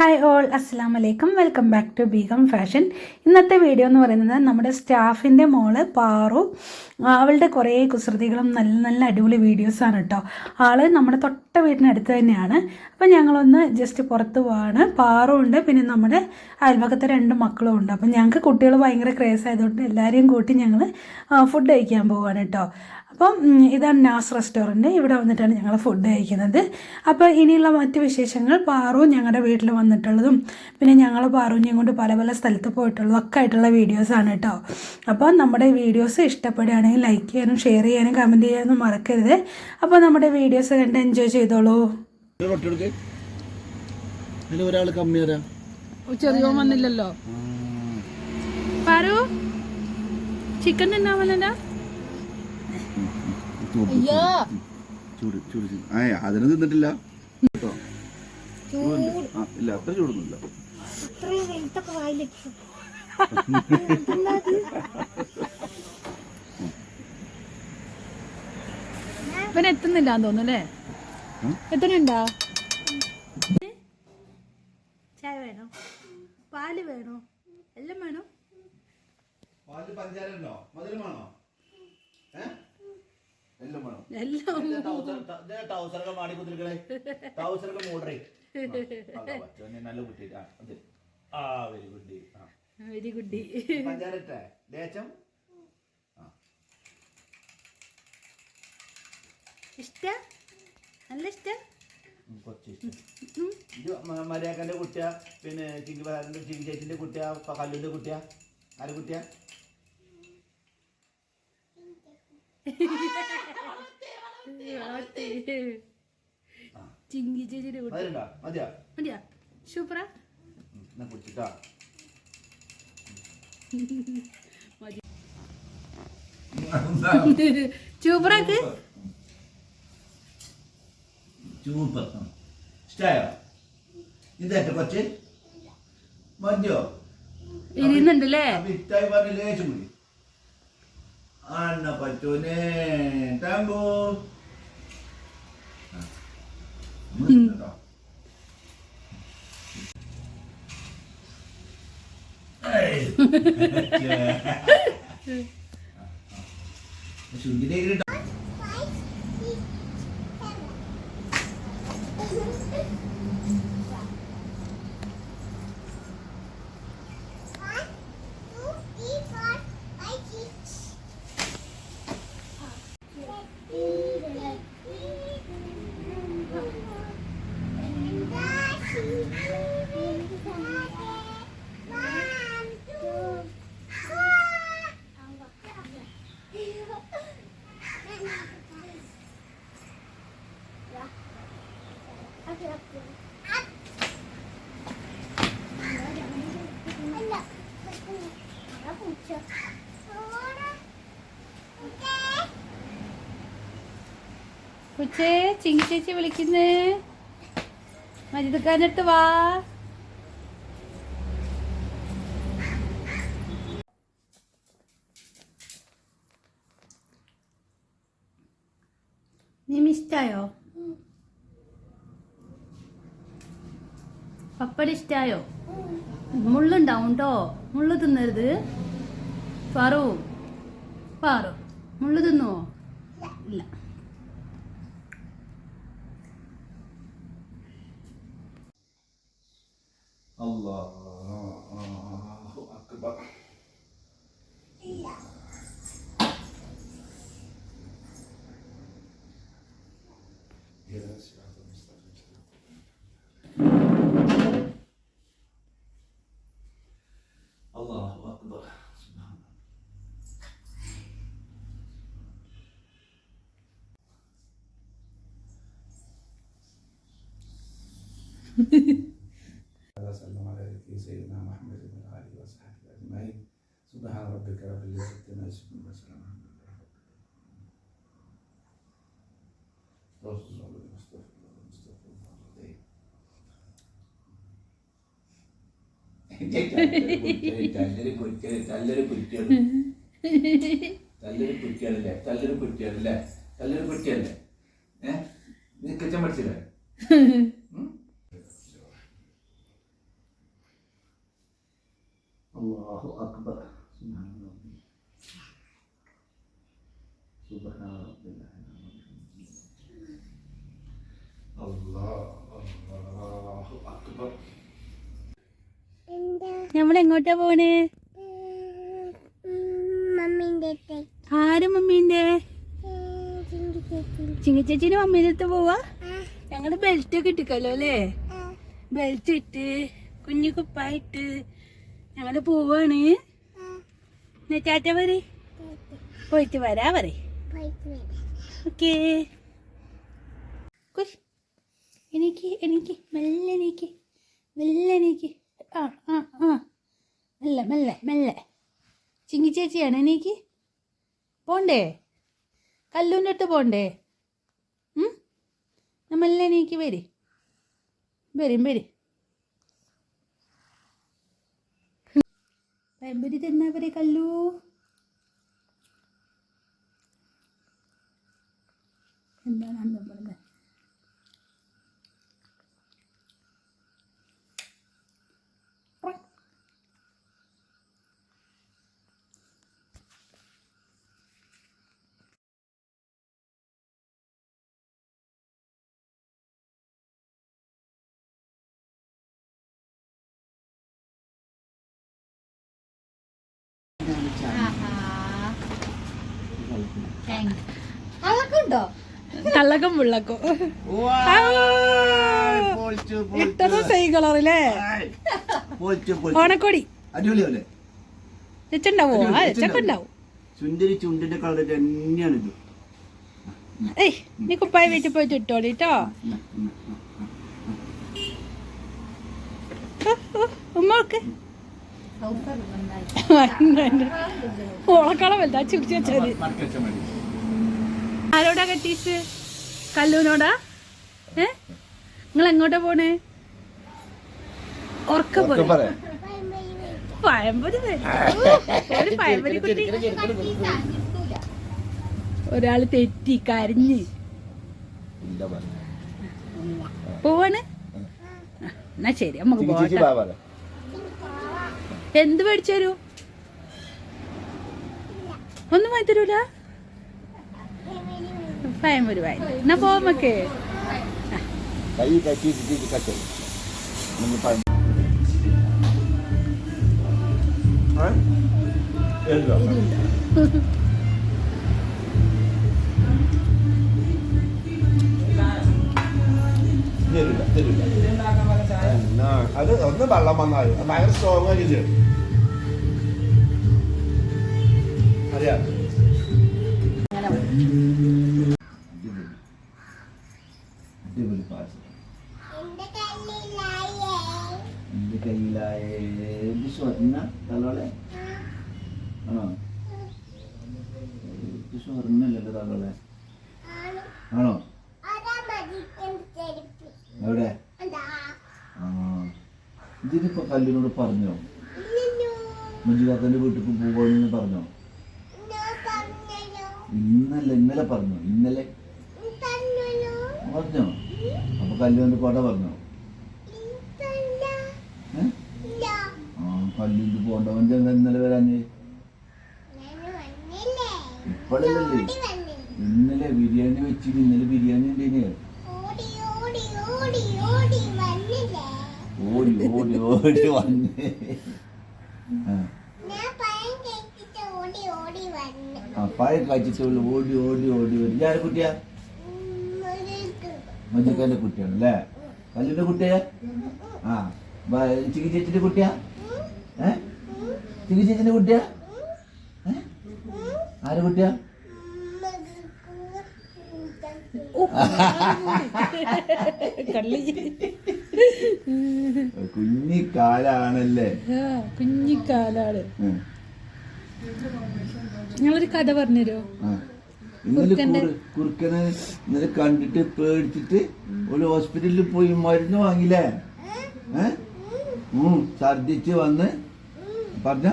Hi all അസ്സാം വലൈക്കും welcome back to Begum fashion ഇന്നത്തെ വീഡിയോ എന്ന് പറയുന്നത് നമ്മുടെ സ്റ്റാഫിന്റെ മോൾ പാറു. അവളുടെ കുറേ കുസൃതികളും നല്ല നല്ല അടിപൊളി വീഡിയോസാണ് കേട്ടോ ആൾ നമ്മുടെ തൊട്ട വീടിനടുത്ത് തന്നെയാണ്. അപ്പം ഞങ്ങളൊന്ന് ജസ്റ്റ് പുറത്ത് പോവാണ്. പാറു ഉണ്ട് പിന്നെ നമ്മുടെ അയൽവക്കത്തെ രണ്ട് മക്കളും ഉണ്ട്. അപ്പം ഞങ്ങൾക്ക് കുട്ടികൾ ഭയങ്കര ക്രേസ് ആയതുകൊണ്ട് എല്ലാവരെയും കൂട്ടി ഞങ്ങൾ ഫുഡ് കഴിക്കാൻ പോവാണ് കേട്ടോ അപ്പം ഇതാണ് നാസ് റെസ്റ്റോറന്റ്. ഇവിടെ വന്നിട്ടാണ് ഞങ്ങൾ ഫുഡ് കഴിക്കുന്നത്. അപ്പോൾ ഇനിയുള്ള മറ്റ് വിശേഷങ്ങൾ പാറു ഞങ്ങളുടെ വീട്ടിൽ വന്നിട്ടുള്ളതും പിന്നെ ഞങ്ങൾ പാറുവിനെയും കൊണ്ട് പല പല സ്ഥലത്ത് പോയിട്ടുള്ളതും ഒക്കെ ആയിട്ടുള്ള വീഡിയോസാണ് കേട്ടോ അപ്പോൾ നമ്മുടെ വീഡിയോസ് ഇഷ്ടപ്പെടുകയാണെങ്കിൽ ലൈക്ക് ചെയ്യാനും ഷെയർ ചെയ്യാനും കമന്റ് ചെയ്യാനും മറക്കരുത്. അപ്പോൾ നമ്മുടെ വീഡിയോസ് കണ്ട് എൻജോയ് ചെയ്തോളൂ. ഒരാൾ കമ്മി തരാം. ചെറിയോ വന്നില്ലല്ലോ. പാറു ചിക്കൻ തിന്നാമല്ലോ ചൂട് ചൂട് ചൂട് ആ അതിന് തിന്നിട്ടില്ല. കേട്ടോ? ഇല്ല അത്ര ചൂടൊന്നുമില്ല. ഇവൻ എത്തുന്നില്ല തോന്നുന്നല്ലേ എത്തണുണ്ടോ? ചായ വേണോ? പാൽ വേണോ? എല്ലാം വേണോ? പാൽ പഞ്ചാര ഉണ്ടോ മധുരം വേണോ? എല്ലാം വേണം. എല്ലാം ടൗസറൊക്കെ മാടി കുത്തിരിക്കണേ. ടൗസറൊക്കെ മൂടറേ നല്ല കുട്ടി ആ അതെ. ആ വെരി ഗുഡ് ആ. വെരി ഗുഡ് പഞ്ചാര ഇട്ടേ. ലേശം ഇഷ്ട? നല്ല ഇഷ്ട? ഉം, കുറച്ച് ഇഷ്ടം. ഇത് മ- മര്യാദക്കന്റെ കുട്ടിയാ. പിന്നെ ചിങ്കി ചിങ്കി ചേച്ചിന്റെ കുട്ടിയാ. കല്ലുന്റെ കുട്ടിയാ. ആരെ കുട്ടിയാ? ചിങ്കി ചേച്ചിയുടെ മതിയാ സൂപ്പറാ കുടിച്ചിട്ടാ സൂപ്പറാക്ക് സൂപ്പർ ഇഷ്ടായോ ഇതേറ്റ കൊച്ച് മതിയോ ഇരുന്നുണ്ടല്ലേ മിഠായി പറഞ്ഞ് ലേശം കൂടി അന്ന പറ്റൂനേ ടാങ്കോ ശുദ്ധിലേക്ക് കൊച്ചേ ചിങ്കി ചേച്ചി വിളിക്കുന്നേ. മജിദക്കാരടുത്ത് വാ. നീ മിസ്റ്റായോ? പപ്പടി ഇഷ്ടായോ? മുള്ളുണ്ടാവും കേട്ടോ മുള്ളു തിന്നരുത്. പാറു പാറു മുള്ളു തിന്നുവോ ഇല്ല. അല്ലാഹു അക്ബർ അല്ലാഹു അക്ബർ സുബ്ഹാനല്ലാഹ് وعلى اله وصحبه اجمعين سبحان ربك رب العزه عما يصفون وسلام على المرسلين استغفر الله استغفر الله استغفر الله العظيم നല്ലൊരു കുറ്റിയാണ് നല്ലൊരു കുറ്റിയാണ് നല്ലൊരു കുറ്റിയാണല്ലേ നല്ലൊരു കുറ്റിയാണല്ലേ നല്ലൊരു കുറ്റിയല്ലേ ഏഹ് നീ കിച്ചൻ പഠിച്ചില്ലേ അല്ലാഹു അക്ബർ നമ്മൾ എങ്ങോട്ടാ പോണേ? ആര് മമ്മീന്റെ? ചിങ്ങിച്ചേച്ചിന് മമ്മീന്റെ അടുത്ത് പോവാ? ഞങ്ങൾ ബെൽറ്റ് ഒക്കെ ഇട്ടിക്കല്ലോ അല്ലേ? ബെൽറ്റ് ഇട്ട് കുഞ്ഞു കുപ്പായിട്ട് ഞങ്ങൾ പോവാണ്. എന്നാ ടാറ്റ പറ പോയിട്ട് വരാ പറ ഓക്കേ. എനിക്ക് എനിക്ക് മെല്ലെ എനിക്ക് മെല്ലെ എനിക്ക് ആ ആ ആ. മെല്ലെ മെല്ലെ മെല്ലെ. ചിങ്ങി ചേച്ചിയാണ്. എനിക്ക് പോണ്ടേ? കല്ലൂന്റെ അടുത്ത് പോണ്ടേ? മെല്ലെ എനിക്ക് വരി. വരും വരും. പയമ്പരി തിന്നവരെ കല്ലു? എന്താണ് അന്ന് പറഞ്ഞത്? അതൊക്കെയുണ്ടോ കള്ളക്കം പുള്ളക്കോ ഇട്ടത്. സെയിം കളറില്ലേ ആയ്. പൊളിച്ചു, പൊളിച്ചു. ഓണക്കോടി. അടിപൊളിയല്ലേ ചെച്ചുണ്ടാവോ ആ അടിപൊളി, ചെക്കുണ്ടാവും ചുണ്ടരി ചുണ്ടിന്റെ കളർ തന്നെയാണ് ഇത്. ഏയ് നീ കുപ്പായ വെച്ച് പോയിട്ട് ഇട്ടോളി കേട്ടോ ഉമ്മക്ക് ഓളക്കളം വലുതാ ചിരിച്ചു വെച്ചത് ആരോടാ കെട്ടീസ് കല്ലൂനോടാ? ഏ? നിങ്ങൾ എങ്ങോട്ടാ പോണേ? ഉറക്ക പോലെ പറയാം. പഴംപൊരി തരും. ഒരു പഴംപൊരി കുട്ടി. ഒരാൾ തെറ്റി കരഞ്ഞ്. പോവാണ്? എന്നാ ശരി നമുക്ക് പറ എന്ത് മേടിച്ചു തരൂ? ഒന്നും വാങ്ങി തരൂല പഴംപൊരി വാങ്ങി എന്നാ പോവാമക്ക്. കൈ കച്ചി ചേച്ചി കച്ചി നമ്മൾ പറഞ്ഞു അത് ഒന്ന് വെള്ളം വന്നാൽ ഭയങ്കര സ്ട്രോങ് ആയിട്ട് അറിയാം. ആണോ? എവിടെ? ഇതിനിപ്പോ കല്ലിനോട് പറഞ്ഞോ? ഇല്ലല്ലോ മഞ്ജുകാത്തന്റെ വീട്ടിൽ പോവാണെന്ന് പറഞ്ഞോ? ഇന്നലെ ഇന്നലെ പറഞ്ഞു? ഇന്നലെ. പറഞ്ഞോ? അപ്പൊ കല്ലുകൊണ്ട് പാടാ പറഞ്ഞോ? ആ കല്ലിന് പോണ്ടവൻ ഇന്നലെ വരാഞ്ഞേ? ഇപ്പോഴല്ലേ ഇന്നലെ ബിരിയാണി വെച്ചിന് ഇന്നലെ ബിരിയാണി ഉണ്ടായിരുന്നു ഓടി ഓടി ഓടി വന്ന്. ആ, പഴം കഴിച്ചിട്ടുള്ളു. ഓടി ഓടി ഓടി വരും ഞാൻ കുട്ടിയാ? മഞ്ഞക്കാന്റെ കുട്ടിയാണ് അല്ലേ? കല്ലിന്റെ കുട്ടിയാ? ആ. ചേച്ചിന്റെ കുട്ടിയാ? ഏ? ചിക്കി ചേച്ചിന്റെ കുട്ടിയാ? ആരെ കുട്ടിയാ? കുഞ്ഞിക്കാലാണല്ലേ? കുഞ്ഞിക്കാലാണ്. ഞങ്ങളൊരു കഥ പറഞ്ഞുതരുമോ ആ. ഇന്നലെ കുറുക്കനെ ഇന്നലെ കണ്ടിട്ട് പേടിച്ചിട്ട് ഒരു ഹോസ്പിറ്റലിൽ പോയി മരുന്ന് വാങ്ങില്ലേ ഏ? ഛർദിച്ച് വന്ന്. പറഞ്ഞ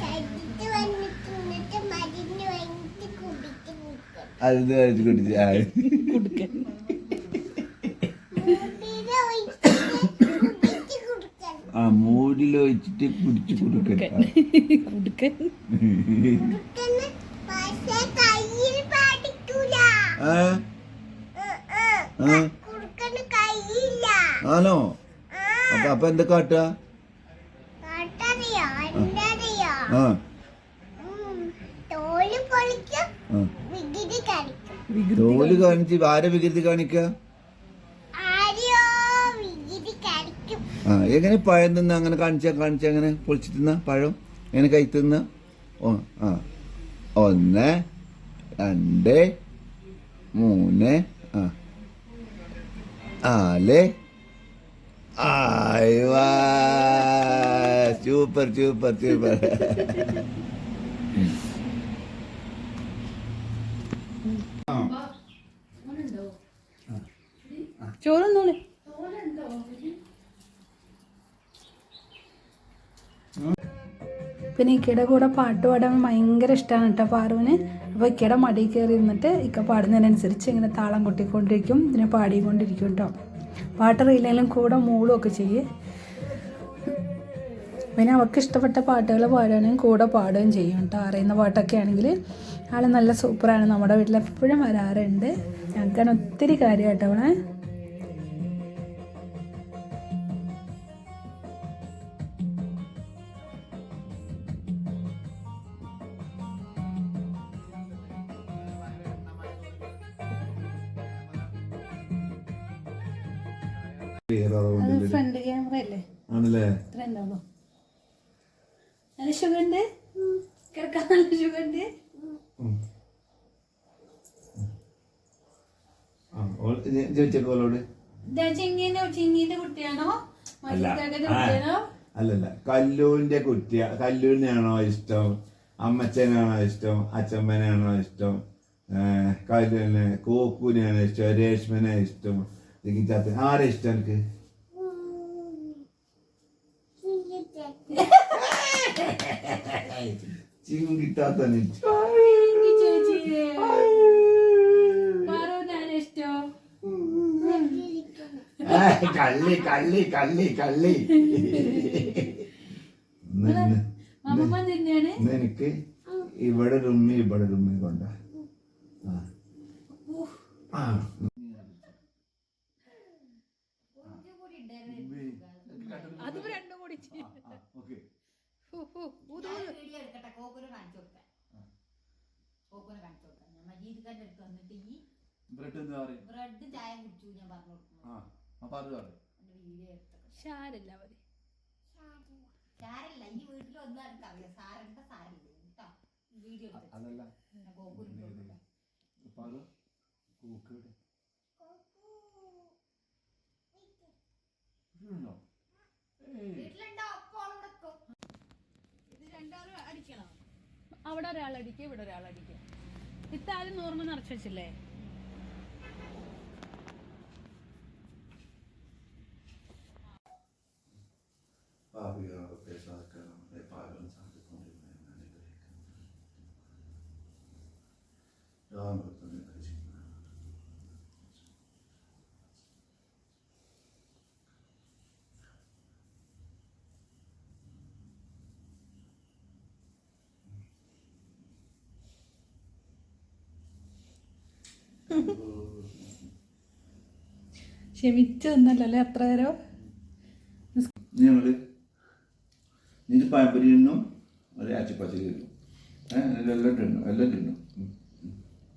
ചടിച്ച് വന്നിട്ട് എന്നിട്ട് മരുന്ന് വാങ്ങിട്ട് കുടിച്ച് നിൽക്കണം. അത് കുടിച്ച് ആ. ഒഴിച്ചിട്ട് കുടിച്ച് കുടുക്കൻ ആണോ? അപ്പൊ അപ്പൊ എന്താ കാട്ടുക ആ. തോൽ പൊളിക്കും. തോൽ കാണിച്ച് ആരെ വികൃതി കാണിക്ക? ആ എങ്ങനെ പഴം തിന്ന അങ്ങനെ കാണിച്ച കാണിച്ച അങ്ങനെ പൊളിച്ച് തിന്ന പഴം? എങ്ങനെ കൈ തിന്ന? ഓ ആ. ഒന്ന് രണ്ട് മൂന്ന് ആ. നാല്. ആയിവാ സൂപ്പർ സൂപ്പർ സൂപ്പർ ചോറൊന്നോളെ പിന്നെ ഇക്കയുടെ കൂടെ പാട്ട് പാടാൻ ഭയങ്കര ഇഷ്ടമാണ് കേട്ടോ പാറുവിന്. അപ്പോൾ ഇക്കയുടെ മടിയിൽ കയറി ഇരുന്നിട്ട് ഇക്ക പാടുന്നതിനനുസരിച്ച് ഇങ്ങനെ താളം കൊട്ടിക്കൊണ്ടിരിക്കും ഇങ്ങനെ പാടിക്കൊണ്ടിരിക്കും കേട്ടോ. പാട്ടറിയില്ലെങ്കിലും കൂടെ മൂളും ഒക്കെ ചെയ്യും. പിന്നെ അവൾക്ക് ഇഷ്ടപ്പെട്ട പാട്ടുകൾ പാടുകയാണെങ്കിൽ കൂടെ പാടുകയും ചെയ്യും കേട്ടോ. അറിയുന്ന പാട്ടൊക്കെ ആണെങ്കിൽ ആൾ നല്ല സൂപ്പറാണ്. നമ്മുടെ വീട്ടിൽ എപ്പോഴും വരാറുണ്ട്. ഞങ്ങൾക്കാണ് ഒത്തിരി കാര്യമായിട്ട് അവളെ അല്ലേ ആണല്ലേ? ഇത്ര ഉണ്ടാവുള്ളൂ നല്ല ഷുഗർ ഉണ്ട് കിടക്കാൻ നല്ല ഉണ്ട് അല്ലല്ല കല്ലൂരിന്റെ കുട്ടിയ കല്ലൂരിനെയാണോ ഇഷ്ടം? അമ്മച്ചനാണോ ഇഷ്ടം? അച്ഛമ്മനാണോ ഇഷ്ടം? കല്ലൂരിനെ കോക്കൂനെയാണോ ഇഷ്ടം രേഷ്മനെ ഇഷ്ടം? ആരെ ഇഷ്ടം എനിക്ക് കള്ളി കള്ളി കള്ളി കള്ളി. നിനക്ക് ഇവിടെ ഉമ്മി ഇവിടെ ഉമ്മി കൊണ്ട. അതും അത് രണ്ടും കൂടി വീഡിയോ എടുക്കട്ടെ. കോക്കുന് കാണിച്ചു കൊടുക്കാൻ. കോക്കുന് കാണിച്ചു കൊടുക്കാൻ. ഞാൻ അടുത്ത് വന്നിട്ട് ഈ ബ്രെഡ് എന്താ പറയും ബ്രെഡ് ചായ കുടിച്ചു ഞാൻ പറഞ്ഞു കൊടുക്കുന്നു. വീഡിയോ എടുത്തത് ഷാരില്ല സാരല്ല ഈ വീട്ടിൽ ഒന്നും എനിക്കറിയാം സാറിന്റെ സാരില്ല കേട്ടോ വീഡിയോ അതല്ല. അത് കൂക്കയുടെ വീട്ടിലുണ്ടോ അപ്പോൾ കൊടുക്കും ഇത് രണ്ടാളും അടിക്കണം അവിടെ ഒരാളെ അടിക്കുക ഇവിടെ ഒരാളടിക്കുക ഇത്താദ്യം നോർമൽ നിറച്ച് വെച്ചില്ലേ? ക്ഷമിച്ചു നിന്നല്ലേ അത്ര നേരം? ഞങ്ങൾ നിന്റെ പഴംപൊരി തിന്നും ഒരു ആച്ചിപ്പച്ചരി തിന്നും. എല്ലാം തിന്നും എല്ലാം തിന്നും.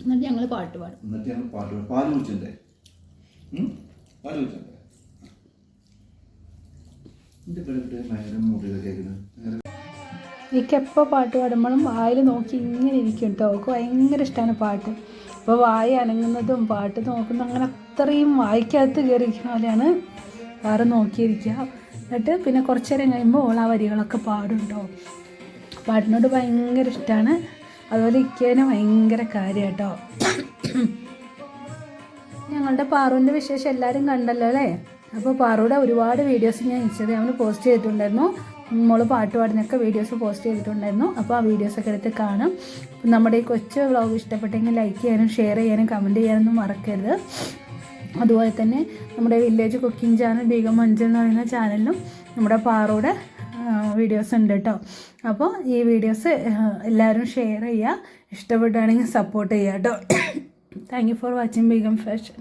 എന്നിട്ട് ഞങ്ങൾ പാട്ട് പാടും. എന്നിട്ട് ഞങ്ങൾ പാട്ട് പാടും. പാൽ കുടിച്ചിട്ടേ? പാൽ കുടിച്ചണ്ടേ? എന്റെ കിടക്കിട്ട് ഭയങ്കര മുറികൾ കേൾക്കുന്നത് എനിക്ക് എപ്പോൾ പാട്ട് പാടുമ്പോഴും വായിൽ നോക്കി ഇങ്ങനെ ഇരിക്കും കേട്ടോ. അവൾക്ക് ഭയങ്കര ഇഷ്ടമാണ് പാട്ട്. അപ്പോൾ വായ അനങ്ങുന്നതും പാട്ട് നോക്കുന്നതും അങ്ങനെ അത്രയും വായിക്കകത്ത് കയറിയിരിക്കുന്ന പോലെയാണ് വേറെ നോക്കിയിരിക്കുക. എന്നിട്ട് പിന്നെ കുറച്ച് നേരം കഴിയുമ്പോൾ ഓൾ ആ വരികളൊക്കെ പാടുണ്ടോ? പാടിനോട് ഭയങ്കര ഇഷ്ടമാണ് അതുപോലെ ഇക്കേനെ ഭയങ്കര കാര്യം കേട്ടോ ഞങ്ങളുടെ പാറുവിന്റെ വിശേഷം എല്ലാവരും കണ്ടല്ലോ അല്ലേ? അപ്പോൾ പാറുവിടെ ഒരുപാട് വീഡിയോസ് ഞാൻ ഇൻസ്റ്റാഗ്രാമിൽ പോസ്റ്റ് ചെയ്തിട്ടുണ്ടായിരുന്നു. മോൾ പാട്ട് പാടുന്നൊക്കെ വീഡിയോസ് പോസ്റ്റ് ചെയ്തിട്ടുണ്ടായിരുന്നു. അപ്പോൾ ആ വീഡിയോസൊക്കെ എടുത്ത് കാണാം. നമ്മുടെ ഈ കൊച്ചു വ്ളോഗ് ഇഷ്ടപ്പെട്ടെങ്കിൽ ലൈക്ക് ചെയ്യാനും ഷെയർ ചെയ്യാനും കമന്റ് ചെയ്യാനൊന്നും മറക്കരുത്. അതുപോലെ തന്നെ നമ്മുടെ വില്ലേജ് കുക്കിംഗ് ചാനൽ ബീഗം മഞ്ചൽ എന്ന് പറയുന്ന ചാനലിലും നമ്മുടെ പാറോടെ വീഡിയോസ് ഉണ്ട് കേട്ടോ അപ്പോൾ ഈ വീഡിയോസ് എല്ലാവരും ഷെയർ ചെയ്യുക. ഇഷ്ടപ്പെട്ടാണെങ്കിൽ സപ്പോർട്ട് ചെയ്യുക കേട്ടോ thank you for watching Begum fashion